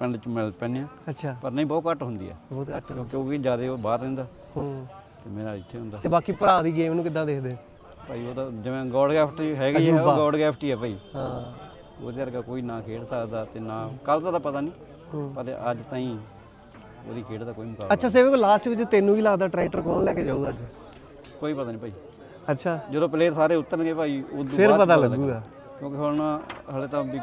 ਪਿੰਡ ਚ ਮਿਲ ਪੈਂਦੇ ਹਾਂ। ਅੱਛਾ। ਪਰ ਨਹੀਂ ਬਹੁਤ ਘੱਟ ਹੁੰਦੀ ਆ ਬਹੁਤ ਘੱਟ। ਕਿਉਂਕਿ ਉਹ ਵੀ ਜ਼ਿਆਦਾ ਉਹ ਬਾਹਰ ਰਹਿੰਦਾ। ਹੂੰ। ਤੇ ਮੇਰਾ ਇੱਥੇ ਹੁੰਦਾ। ਤੇ ਬਾਕੀ ਭਰਾ ਦੀ ਗੇਮ ਨੂੰ ਕਿੱਦਾਂ ਦੇਖਦੇ? ਭਾਈ ਉਹ ਤਾਂ ਜਿਵੇਂ ਗੋਡ ਗਿਫਟ ਹੈਗੀ ਹੈ ਅਜੂਬਾ। ਉਹ ਗੋਡ ਗਿਫਟ ਹੀ ਆ ਭਾਈ। ਹਾਂ। ਉਹਦੇ ਵਰਗਾ ਕੋਈ ਨਾ ਖੇਡ ਸਕਦਾ ਤੇ ਨਾ ਕੱਲ ਦਾ ਤਾਂ ਪਤਾ ਨਹੀਂ। ਪਰ ਅੱਜ ਤਾਈਂ ਉਹਦੀ ਖੇਡ ਦਾ ਕੋਈ ਮੁਕਾਬਲਾ ਅੱਛਾ ਸੇਵਕ ਲਾਸਟ ਵਿੱਚ ਤੈਨੂੰ ਕੀ ਲੱਗਦਾ ਟਰੈਕਟਰ ਕੌਣ ਲੈ ਕੇ ਜਾਊਗਾ ਅੱਜ। ਕੋਈ ਪਤਾ ਨਹੀਂ ਭਾਈ। ਅੱਛਾ। ਜਦੋਂ ਪਲੇਅਰ ਸਾਰੇ ਉਤਰਨਗੇ ਭਾਈ ਉਦੋਂ ਫਿਰ ਪਤਾ ਲੱਗੂ। ਲੱਗੂਗਾ। ਕਿਉਂਕਿ ਹੁਣ ਹਲੇ ਤਾਂ ਵੀ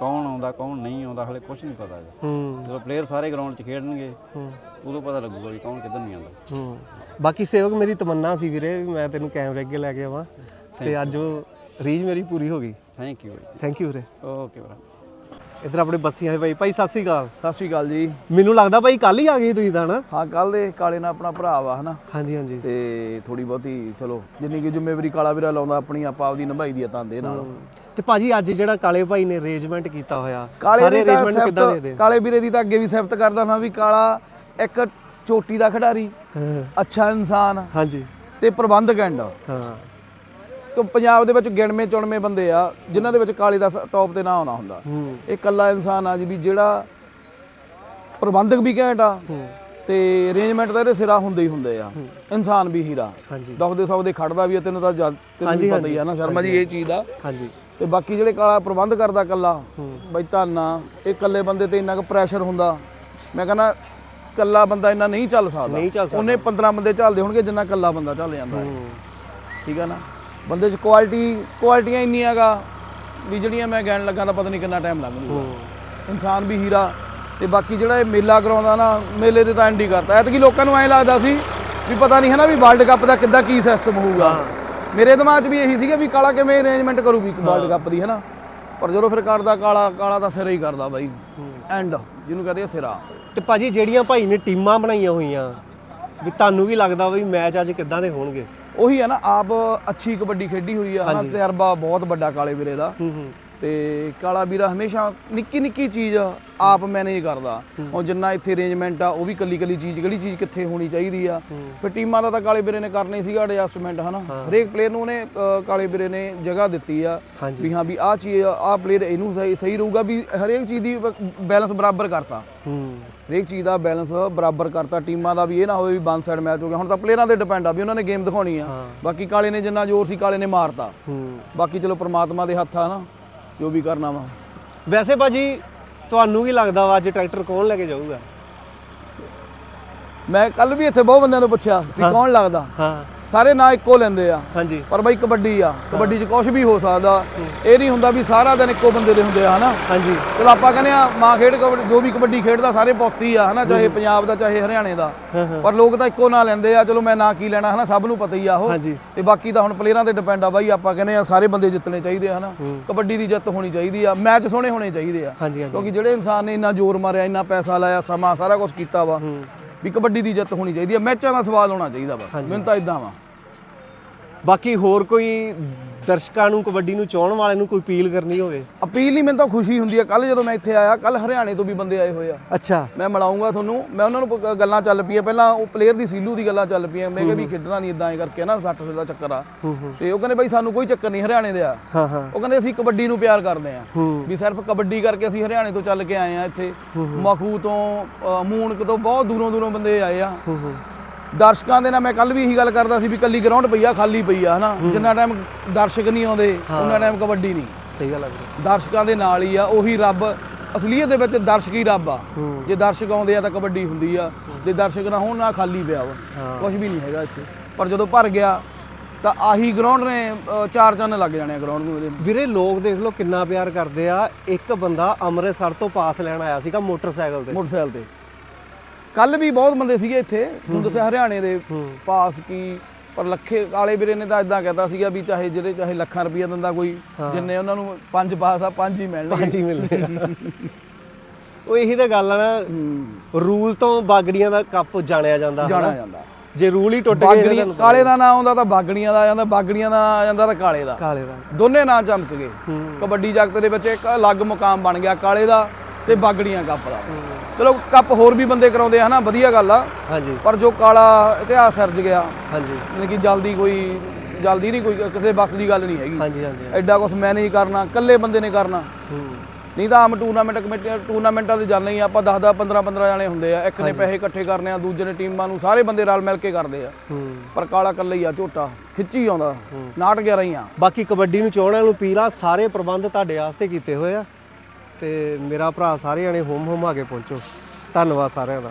ਕੌਣ ਆਉਂਦਾ ਕੌਣ ਨਹੀਂ ਆਉਂਦਾ ਹਲੇ ਕੁਝ ਨਹੀਂ ਪਤਾ ਹੂੰ। ਜਦੋਂ ਪਲੇਅਰ ਸਾਰੇ ਗਰਾਊਂਡ 'ਚ ਖੇਡਣਗੇ ਹੂੰ। ਉਦੋਂ ਪਤਾ ਲੱਗੂਗਾ ਵੀ ਕੌਣ ਕਿੱਧਰ ਨਹੀਂ ਆਉਂਦਾ। ਹੂੰ। ਬਾਕੀ ਸੇਵਕ ਮੇਰੀ ਤਮੰਨਾ ਸੀ ਵੀਰੇ ਮੈਂ ਤੈਨੂੰ ਕੈਮਰੇ ਅੱਗੇ ਲੈ ਕੇ ਆਵਾਂ। ਤੇ ਅੱਜ ਉਹ ਰੀਜ ਮੇਰੀ ਪੂਰੀ ਹੋ ਗਈ। ਥੈਂਕ ਯੂ ਥੈਂਕ ਯੂ ਵੀਰੇ। ਓਕੇ ਭਰਾ ਇੱਧਰ ਆਪਣੇ ਬੱਸੀਆਂ ਦੇ ਭਾਈ ਭਾਈ ਸਤਿ ਸ੍ਰੀ ਅਕਾਲ। ਸਤਿ ਸ਼੍ਰੀ ਅਕਾਲ ਜੀ। ਮੈਨੂੰ ਲੱਗਦਾ ਭਾਈ ਕੱਲ ਹੀ ਆ ਗਏ ਤੁਸੀਂ ਤਾਂ ਹਨਾ? ਹਾਂ ਕੱਲ ਦੇ ਕਾਲੇ ਨਾਲ ਆਪਣਾ ਭਰਾ ਵਾ ਹਨਾ? ਹਾਂਜੀ ਹਾਂਜੀ। ਤੇ ਥੋੜੀ ਬਹੁਤੀ ਚਲੋ ਜਿੰਨੀ ਕਿ ਜ਼ਿੰਮੇਵਾਰੀ ਕਾਲਾ ਵੀਰਾ ਲਾਉਂਦਾ ਆਪਣੀ ਆਪਾਂ ਆਪਦੀ ਨਿਭਾਈ ਦੀ ਆ ਤਾਂ ਦੇ ਨਾਲ ਤੇ ਭਾਜੀ ਅੱਜ ਜਿਹੜਾ ਕਾਲੇ ਭਾਈ ਨੇ ਅਰੇਂਜਮੈਂਟ ਕੀਤਾ ਹੋਇਆ ਕਾਲੇ ਸਾਰੇ ਦੀ arrangement ਕਿੱਦਾਂ ਸਿਫਤ ਦੇਖਦੇ ਕਾਲੇ ਵੀਰੇ ਦੀ ਤਾਂ ਅੱਗੇ ਵੀ ਸਿਫਤ ਕਰਦਾ ਨਾ ਵੀ ਕਾਲਾ ਇੱਕ ਚੋਟੀ ਦਾ ਖਿਡਾਰੀ ਅੱਛਾ ਇਨਸਾਨ ਹਾਂਜੀ। ਤੇ ਪ੍ਰਬੰਧਕ ਐਂਡ ਹਾਂ। ਪੰਜਾਬ ਦੇ ਵਿੱਚ ਗਿਣਵੇਂ ਚੁਣਵੇਂ ਬੰਦੇ ਆ ਜਿਨ੍ਹਾਂ ਦੇ ਵਿੱਚ ਕਾਲੇ ਦਾ ਟੌਪ ਤੇ ਨਾਂ ਆਉਣਾ ਹੁੰਦਾ। ਇਹ ਕੱਲਾ ਇਨਸਾਨ ਆ ਜੀ ਵੀ ਜਿਹੜਾ ਪ੍ਰਬੰਧਕ ਵੀ ਘੈਂਟ ਆ ਤੇ ਅਰੇਂਜਮੈਂਟ ਤਾਂ ਇਹਦੇ ਸਿਰਾ ਹੁੰਦੇ ਹੀ ਹੁੰਦੇ ਆ। ਇਨਸਾਨ ਵੀ ਹੀਰਾ। ਦੁਖਦੇ ਸੌਦੇ ਖੜਦਾ ਵੀ ਆ ਤੈਨੂੰ ਤਾਂ ਤੈਨੂੰ ਵੀ ਪਤਾ ਹੀ ਆ ਨਾ ਸ਼ਰਮਾ ਜੀ ਇਹ ਚੀਜ਼ ਦਾ ਹਾਂਜੀ। ਤੇ ਬਾਕੀ ਜਿਹੜੇ ਕਾਲਾ ਪ੍ਰਬੰਧ ਕਰਦਾ ਕੱਲਾ। ਬਈ ਧੰਨਾ ਇਹ ਇਕੱਲੇ ਬੰਦੇ ਤੇ ਇੰਨਾ ਕੁ ਪ੍ਰੈਸ਼ਰ ਹੁੰਦਾ। ਮੈਂ ਕਹਿੰਦਾ ਕੱਲਾ ਬੰਦਾ ਇੰਨਾ ਨਹੀਂ ਚੱਲ ਸਕਦਾ। ਉਹਨੇ 15 ਬੰਦੇ ਚੱਲਦੇ ਹੋਣਗੇ ਜਿੰਨਾ ਕੱਲਾ ਬੰਦਾ ਚੱਲ ਜਾਂਦਾ ਹੂੰ। ਠੀਕ ਆ ਨਾ? ਬੰਦੇ 'ਚ ਕੁਆਲਿਟੀ ਕੁਆਲਿਟੀਆਂ ਇੰਨੀਆਂ ਹੈਗਾ ਵੀ ਜਿਹੜੀਆਂ ਮੈਂ ਕਹਿਣ ਲੱਗਾ ਤਾਂ ਪਤਾ ਨਹੀਂ ਕਿੰਨਾ ਟਾਈਮ ਲੱਗ ਜੂਗਾ। ਹੂੰ। ਇਨਸਾਨ ਵੀ ਹੀਰਾ ਤੇ ਬਾਕੀ ਜਿਹੜਾ ਇਹ ਮੇਲਾ ਕਰਾਉਂਦਾ ਨਾ ਮੇਲੇ ਤੇ ਤਾਂ ਐਂਡ ਹੀ ਕਰਤਾ। ਐਤਕੀ ਲੋਕਾਂ ਨੂੰ ਐਂ ਲੱਗਦਾ ਸੀ ਵੀ ਪਤਾ ਨਹੀਂ ਹੈ ਨਾ ਵੀ ਵਰਲਡ ਕੱਪ ਦਾ ਕਿੱਦਾਂ ਕੀ ਸਿਸਟਮ ਹੋਊਗਾ। ਮੇਰੇ ਦਿਮਾਗ 'ਚ ਵੀ ਇਹੀ ਸੀਗਾ ਵੀ ਕਾਲਾ ਕਿਵੇਂ ਅਰੇਂਜਮੈਂਟ ਕਰੂਗੀ ਵਰਲਡ ਕੱਪ ਦੀ ਹੈ ਨਾ ਪਰ ਜਦੋਂ ਫਿਰ ਕਰਦਾ ਕਾਲਾ ਕਾਲਾ ਤਾਂ ਸਿਰਾ ਹੀ ਕਰਦਾ ਬਾਈ। ਐਂਡ ਜਿਹਨੂੰ ਕਹਦੇ ਆ ਸਿਰਾ। ਤੇ ਭਾਜੀ ਜਿਹੜੀਆਂ ਭਾਈ ਨੇ ਟੀਮਾਂ ਬਣਾਈਆਂ ਹੋਈਆਂ ਵੀ ਤੁਹਾਨੂੰ ਵੀ ਲੱਗਦਾ ਵੀ ਮੈਚ ਅੱਜ ਕਿੱਦਾਂ ਦੇ ਹੋਣਗੇ? ਉਹੀ ਹੈ ਨਾ ਆਪ ਅੱਛੀ ਕਬੱਡੀ ਖੇਡੀ ਹੋਈ ਆ ਹਨਾ ਤਜਰਬਾ ਬਹੁਤ ਵੱਡਾ ਕਾਲੇ ਵੀਰੇ ਦਾ। ਹੂੰ ਹੂੰ। ਤੇ ਕਾਲਾ ਵੀਰਾ ਹਮੇਸ਼ਾ ਨਿੱਕੀ ਨਿੱਕੀ ਚੀਜ਼ ਆਪ ਮੈਨੇਜ ਕਰਦਾ। ਹੁਣ ਜਿੰਨਾ ਇੱਥੇ ਅਰੇਂਜਮੈਂਟ ਆ ਉਹ ਵੀ ਕੱਲੀ ਕੱਲੀ ਚੀਜ਼ ਕਿਹੜੀ ਚੀਜ਼ ਕਿੱਥੇ ਹੋਣੀ ਚਾਹੀਦੀ ਆ। ਫਿਰ ਟੀਮਾਂ ਦਾ ਤਾਂ ਕਾਲੇ ਵੀਰੇ ਨੇ ਕਰਨਾ ਸੀਗਾ ਐਡਜਸਟਮੈਂਟ ਹਨਾ? ਹਰੇਕ ਪਲੇਅਰ ਨੂੰ ਉਹਨੇ ਕਾਲੇ ਵੀਰੇ ਨੇ ਜਗ੍ਹਾ ਦਿੱਤੀ ਆ। ਵੀ ਹਾਂ ਵੀ ਆਹ ਚੀਜ਼ ਆਹ ਪਲੇਅਰ ਇਹਨੂੰ ਸਹੀ ਸਹੀ ਰਹੂਗਾ ਵੀ ਹਰੇਕ ਚੀਜ਼ ਦੀ ਬੈਲੈਂਸ ਬਰਾਬਰ ਕਰਤਾ। ਹਰੇਕ ਚੀਜ਼ ਦਾ ਬੈਲੈਂਸ ਬਰਾਬਰ ਕਰਤਾ ਟੀਮਾਂ ਦਾ ਵੀ ਇਹ ਨਾ ਹੋਵੇ ਵੀ ਵਨ ਸਾਈਡ ਮੈਚ ਹੋ ਗਿਆ। ਹੁਣ ਤਾਂ ਪਲੇਅਰਾਂ ਤੇ ਡਿਪੈਂਡ ਆ ਵੀ ਉਹਨਾਂ ਨੇ ਗੇਮ ਦਿਖਾਉਣੀ ਆ। ਬਾਕੀ ਕਾਲੇ ਨੇ ਜਿੰਨਾ ਜ਼ੋਰ ਸੀ ਕਾਲੇ ਨੇ ਮਾਰਤਾ। ਬਾਕੀ ਚਲੋ ਪ੍ਰਮਾਤਮਾ ਦੇ ਹੱਥ ਆ ਨਾ ਜੋ ਵੀ ਕਰਨਾ ਵਾ। ਵੈਸੇ ਭਾਜੀ ਤੁਹਾਨੂੰ ਕੀ ਲੱਗਦਾ ਵਾ ਅੱਜ ਟਰੈਕਟਰ ਕੌਣ ਲੈ ਕੇ ਜਾਊਗਾ? ਮੈਂ ਕੱਲ ਵੀ ਇੱਥੇ ਬਹੁਤ ਬੰਦਿਆਂ ਨੂੰ ਪੁੱਛਿਆ ਵੀ ਕੌਣ ਲੱਗਦਾ। ਹਾਂ। ਸਾਰੇ ਨਾਂ ਇੱਕੋ ਲੈਂਦੇ ਆ। ਹਾਂਜੀ। ਪਰ ਬਈ ਕਬੱਡੀ ਆ। ਕਬੱਡੀ 'ਚ ਕੁਝ ਵੀ ਹੋ ਸਕਦਾ। ਇਹ ਨਹੀਂ ਹੁੰਦਾ ਵੀ ਸਾਰਾ ਦਿਨ ਇੱਕੋ ਬੰਦੇ ਦੇ ਹੁੰਦੇ ਆ ਹਨਾ? ਹਾਂਜੀ। ਚਲੋ ਆਪਾਂ ਕਹਿੰਦੇ ਆ ਮਾਂ ਖੇਡ ਕਬੱਡੀ ਜੋ ਵੀ ਕਬੱਡੀ ਖੇਡਦਾ ਸਾਰੇ ਪੌਤੀ ਆ ਹਨਾ? ਚਾਹੇ ਪੰਜਾਬ ਦਾ ਚਾਹੇ ਹਰਿਆਣੇ ਦਾ। ਪਰ ਲੋਕ ਤਾਂ ਇੱਕੋ ਨਾਂ ਲੈਂਦੇ ਆ ਚਲੋ ਮੈਂ ਨਾਂ ਕੀ ਲੈਣਾ ਹਨਾ? ਸਭ ਨੂੰ ਪਤਾ ਹੀ ਆ ਉਹ। ਤੇ ਬਾਕੀ ਤਾਂ ਹੁਣ ਪਲੇਅਰਾਂ ਤੇ ਡਿਪੈਂਡ ਆ ਬਾਈ ਆਪਾਂ ਕਹਿੰਦੇ ਆ ਸਾਰੇ ਬੰਦੇ ਜਿੱਤਣੇ ਚਾਹੀਦੇ ਆ ਹਨਾ? ਕਬੱਡੀ ਦੀ ਜਿੱਤ ਹੋਣੀ ਚਾਹੀਦੀ ਆ। ਮੈਚ ਸੋਹਣੇ ਹੋਣੇ ਚਾਹੀਦੇ ਆ। ਕਿਉਂਕਿ ਜਿਹੜੇ ਇਨਸਾਨ ਨੇ ਇੰਨਾ ਜ਼ੋਰ ਮਾਰਿਆ ਇੰਨਾ ਪੈਸਾ ਲਾਇਆ ਸਮਾਂ ਸਾਰਾ ਕੁਝ ਕੀਤਾ ਵਾ ਵੀ ਕਬੱਡੀ ਦੀ ਜਿੱਤ ਹੋਣੀ ਚਾਹੀਦੀ ਹੈ ਮੈਚਾਂ ਦਾ ਸਵਾਲ ਹੋਣਾ ਚਾਹੀਦਾ ਬਸ। ਮੈਨੂੰ ਤਾਂ ਇਦਾਂ ਵਾ। ਬਾਕੀ ਹੋਰ ਕੋਈ ਦਰਸ਼ਕਾਂ ਨੂੰ ਕਬੱਡੀ ਨੂੰ ਚਾਹਣ ਵਾਲੇ ਨੂੰ ਕੋਈ ਅਪੀਲ ਕਰਨੀ ਹੋਵੇ? ਅਪੀਲ ਨਹੀਂ ਮੈਨੂੰ ਤਾਂ ਖੁਸ਼ੀ ਹੁੰਦੀ ਹੈ ਕੱਲ ਜਦੋਂ ਮੈਂ ਇੱਥੇ ਆਇਆ ਕੱਲ ਹਰਿਆਣੇ ਤੋਂ ਵੀ ਬੰਦੇ ਆਏ ਹੋਏ ਆ। ਅੱਛਾ। ਮੈਂ ਮਿਲਾਉਂਗਾ ਤੁਹਾਨੂੰ। ਮੈਂ ਉਹਨਾਂ ਨੂੰ ਪ- ਗੱਲਾਂ ਚੱਲ ਪਈਆਂ। ਪਹਿਲਾਂ ਉਹ ਪਲੇਅਰ ਦੀ ਸੀਲੂ ਦੀ ਗੱਲਾਂ ਚੱਲ ਪਈਆਂ। ਮੈਂ ਕਿਹਾ ਵੀ ਖੇਡਣਾ ਨਹੀਂ ਇਦਾਂ ਐ ਕਰਕੇ ਨਾ 60 ਦਾ ਚੱਕਰ ਆ। ਤੇ ਉਹ ਕਹਿੰਦੇ ਬਾਈ ਸਾਨੂੰ ਕੋਈ ਚੱਕਰ ਨਹੀਂ ਹਰਿਆਣੇ ਦੇ ਆ। ਹਾਂ ਹਾਂ। ਉਹ ਕਹਿੰਦੇ ਅਸੀਂ ਕਬੱਡੀ ਨੂੰ ਪਿਆਰ ਕਰਦੇ ਆ। ਹੂੰ। ਵੀ ਸਿਰਫ ਕਬੱਡੀ ਕਰਕੇ ਅਸੀਂ ਹਰਿਆਣੇ ਤੋਂ ਚੱਲ ਕੇ ਆਏ ਆ ਇੱਥੇ। ਮਖੂ ਤੋਂ ਅ, ਮੂਣਕ ਤੋਂ ਬਹੁਤ ਦੂਰੋਂ ਦੂਰੋਂ ਬੰਦੇ ਆਏ ਆ। ਹੂੰ ਹੂੰ। ਦਰਸ਼ਕਾਂ ਦੇ ਨਾਲ ਮੈਂ ਕੱਲ ਵੀ ਇਹੀ ਗੱਲ ਕਰਦਾ ਸੀ ਵੀ ਕੱਲੀ ਗਰਾਊਂਡ ਪਈ ਆ ਖਾਲੀ ਪਈ ਆ ਹਨਾ? ਜਿੰਨਾ ਟਾਈਮ ਦਰਸ਼ਕ ਨਹੀਂ ਆਉਂਦੇ ਉਹਨਾਂ ਟਾਈਮ ਕਬੱਡੀ ਨਹੀਂ। ਸਹੀ ਗੱਲ ਹੈ ਵੀਰੇ। ਦਰਸ਼ਕਾਂ ਦੇ ਨਾਲ ਹੀ ਆ ਉਹੀ ਰੱਬ ਅਸਲੀਅਤ ਦੇ ਵਿੱਚ ਦਰਸ਼ਕ ਹੀ ਰੱਬ ਆ। ਜੇ ਦਰਸ਼ਕ ਆਉਂਦੇ ਆ ਤਾਂ ਕਬੱਡੀ ਹੁੰਦੀ ਆ ਜੇ ਦਰਸ਼ਕ ਨਾ ਹੋਣ ਨਾ ਖਾਲੀ ਪਿਆ ਵਾ। ਕੁਝ ਵੀ ਨਹੀਂ ਹੈਗਾ ਇੱਥੇ। ਪਰ ਜਦੋਂ ਭਰ ਗਿਆ ਤਾਂ ਆਹੀ ਗਰਾਊਂਡ ਨੇ ਚਾਰ ਚੰਨ ਲੱਗ ਜਾਣੇ ਆ ਗਰਾਊਂਡ ਨੂੰ ਵੀਰੇ ਲੋਕ ਦੇਖ ਲਓ ਕਿੰਨਾ ਪਿਆਰ ਕਰਦੇ ਆ। ਇੱਕ ਬੰਦਾ ਅੰਮ੍ਰਿਤਸਰ ਤੋਂ ਪਾਸ ਲੈਣ ਆਇਆ ਸੀਗਾ ਮੋਟਰਸਾਈਕਲ ਤੇ। ਮੋਟਰਸਾਈਕਲ ਤੇ। ਕੱਲ ਵੀ ਬਹੁਤ ਬੰਦੇ ਸੀਗੇ ਇੱਥੇ ਤੁਹਾਨੂੰ ਦੱਸਿਆ ਹਰਿਆਣੇ ਦੇ ਪਾਸ ਕੀ ਪਰ ਲੱਖੇ ਕਾਲੇ ਵੀਰੇ ਨੇ ਤਾਂ ਇਦਾਂ ਕਹਿਤਾ ਸੀਗਾ ਵੀ ਚਾਹੇ ਜਿਹੜੇ ਚਾਹੇ ਲੱਖਾਂ ਰੁਪਈਆ ਦਿੰਦਾ ਕੋਈ ਜਿੰਨੇ ਉਹਨਾਂ ਨੂੰ ਪੰਜ ਪਾਸ ਆ ਪੰਜ ਹੀ ਮਿਲਣਗੇ। ਪੰਜ ਹੀ ਮਿਲਦੇ ਆ ਉਹ ਇਹੀ ਤਾਂ ਗੱਲ ਆ ਨਾ ਰੂਲ ਤੋਂ ਬਾਗੜੀਆਂ ਦਾ ਕੱਪ ਜਾਣਿਆ ਜਾਂਦਾ ਜਾਣਾ ਹਨਾ? ਜਾਂਦਾ। ਜੇ ਰੂਲ ਹੀ ਟੁੱਟ ਗਏ ਬਾਗੜੀ ਤਾਂ ਕਾਲੇ ਦਾ ਨਾਂ ਆਉਂਦਾ ਤਾਂ ਬਾਗੜੀਆਂ ਦਾ ਆ ਜਾਂਦਾ ਬਾਗੜੀਆਂ ਦਾ ਆ ਜਾਂਦਾ ਤਾਂ ਕਾਲੇ ਦਾ। ਕਾਲੇ ਦਾ। ਦੋਨੇ ਨਾਂ ਚਮਕ ਗਏ। ਕਬੱਡੀ ਜਗਤ ਦੇ ਵਿੱਚ ਇੱਕ ਅਲੱਗ ਮੁਕਾਮ ਬਣ ਗਿਆ ਕਾਲੇ ਦਾ ਤੇ ਬਾਗੜੀਆਂ ਕੱਪ ਦਾ। ਚਲੋ ਕੱਪ ਹੋਰ ਵੀ ਬੰਦੇ ਕਰਾਉਂਦੇ ਆ ਹਨਾ? ਵਧੀਆ ਗੱਲ ਆ। ਹਾਂਜੀ। ਪਰ ਜੋ ਕਾਲਾ ਇਤਿਹਾਸ ਸਿਰਜ ਗਿਆ ਹਾਂਜੀ। ਯਾਨੀ ਕਿ ਜਲਦੀ ਕੋਈ ਜਲਦੀ ਨਹੀਂ ਕੋਈ ਕਿਸੇ ਬਸ ਦੀ ਗੱਲ ਨਹੀਂ ਹੈਗੀ। ਹਾਂਜੀ ਹਾਂਜੀ ਐਡਾ ਕੁਝ ਮੈਨੇਜ ਕਰਨਾ ਇਕੱਲੇ ਬੰਦੇ ਨੇ ਕਰਨਾ। ਹੂੰ। ਨਹੀਂ ਤਾਂ ਆਮ ਟੂਰਨਾਮੈਂਟ ਕਮੇਟੀ ਟੂਰਨਾਮੈਂਟਾਂ ਦੇ ਜਾਂਦੇ ਹੀ ਆ, ਆਪਾਂ 10 10 15 15 ਜਾਣੇ ਹੁੰਦੇ ਆ। ਇੱਕ ਨੇ ਪੈਸੇ ਇਕੱਠੇ ਕਰਨੇ ਆ ਦੂਜੇ ਨੇ ਟੀਮਾਂ ਨੂੰ ਸਾਰੇ ਬੰਦੇ ਰਲ ਮਿਲ ਕੇ ਕਰਦੇ ਆ। ਹੂੰ। ਪਰ ਕਾਲਾ ਇਕੱਲੇ ਹੀ ਆ ਝੋਟਾ। ਖਿੱਚੀ ਆਉਂਦਾ। ਨਾਟ ਗਿਆ ਰਹੀ ਆ। ਬਾਕੀ ਕਬੱਡੀ ਨੂੰ ਚਾਹਣ ਨੂੰ ਪੀਲਾ ਸਾਰੇ ਪ੍ਰਬੰਧ ਤੁਹਾਡੇ ਵਾਸਤੇ ਕੀਤੇ ਹੋਏ ਆ। ਤੇ ਮੇਰਾ ਭਰਾ ਸਾਰੇ ਜਣੇ ਹੋਮ ਹੋਮ ਆ ਕੇ ਪਹੁੰਚੋ। ਧੰਨਵਾਦ ਸਾਰਿਆਂ ਦਾ।